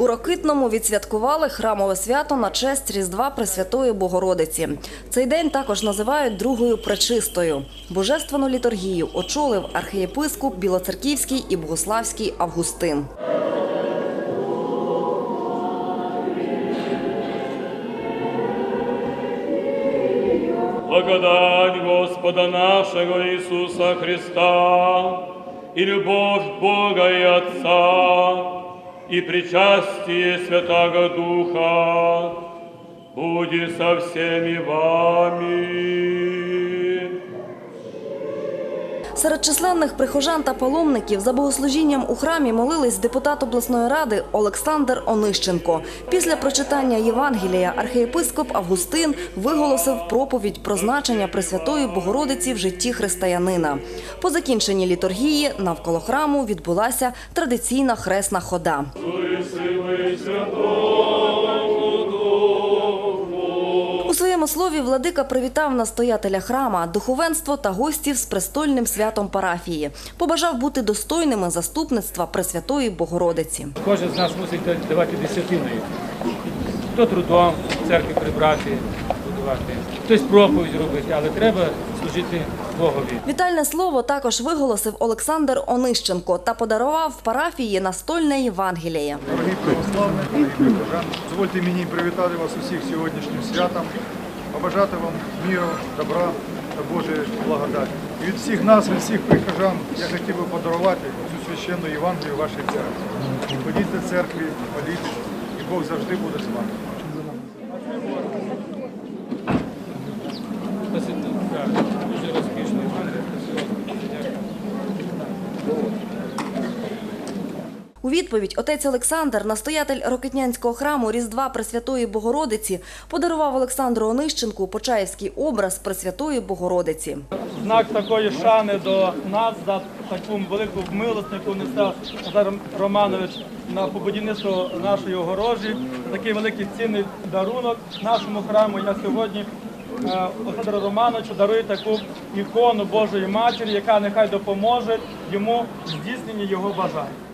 У Рокитному відсвяткували храмове свято на честь Різдва Пресвятої Богородиці. Цей день також називають другою пречистою. Божественну літургію очолив архієпископ Білоцерківський і Богославський Августин. Благодать Господа нашего Иисуса Христа и любовь Бога и Отца и причастие Святого Духа будет со всеми вами. Серед численних прихожан та паломників за богослужінням у храмі молились депутат обласної ради Олександр Онищенко. Після прочитання Євангелія архієпископ Августин виголосив проповідь про значення Пресвятої Богородиці в житті християнина. По закінченні літургії навколо храму відбулася традиційна хресна хода. Своєму слові владика привітав настоятеля храма, духовенство та гостів з престольним святом парафії. Побажав бути достойними заступництва Пресвятої Богородиці. Кожен з нас мусить давати десятиною. Хто трудом в церкві прибрати, будувати, хтось проповідь робити, але треба служити Богові. Вітальне слово також виголосив Олександр Онищенко та подарував парафії настольне Євангеліє. Дорогі православні, дорогі прихожани, дозвольте мені привітати вас усіх сьогоднішнім святом, побажати вам міру, добра та Божої благодаті. І від всіх нас, від всіх прихожан, я хотів би подарувати цю священну Євангелію вашій церкві. Ходіть до церкви, моліть, і Бог завжди буде з вами. Відповідь отець Олександр, настоятель Рокитнянського храму Різдва Пресвятої Богородиці, подарував Олександру Онищенку почаївський образ Пресвятої Богородиці. знак такої шани до нас за таку велику милость, яку несе Назар Романович на побудівництво нашої огорожі. Такий великий цінний дарунок нашому храму. Я сьогодні е, Олександру Романовичу дарую таку ікону Божої Матері, яка нехай допоможе йому в здійсненні його бажань.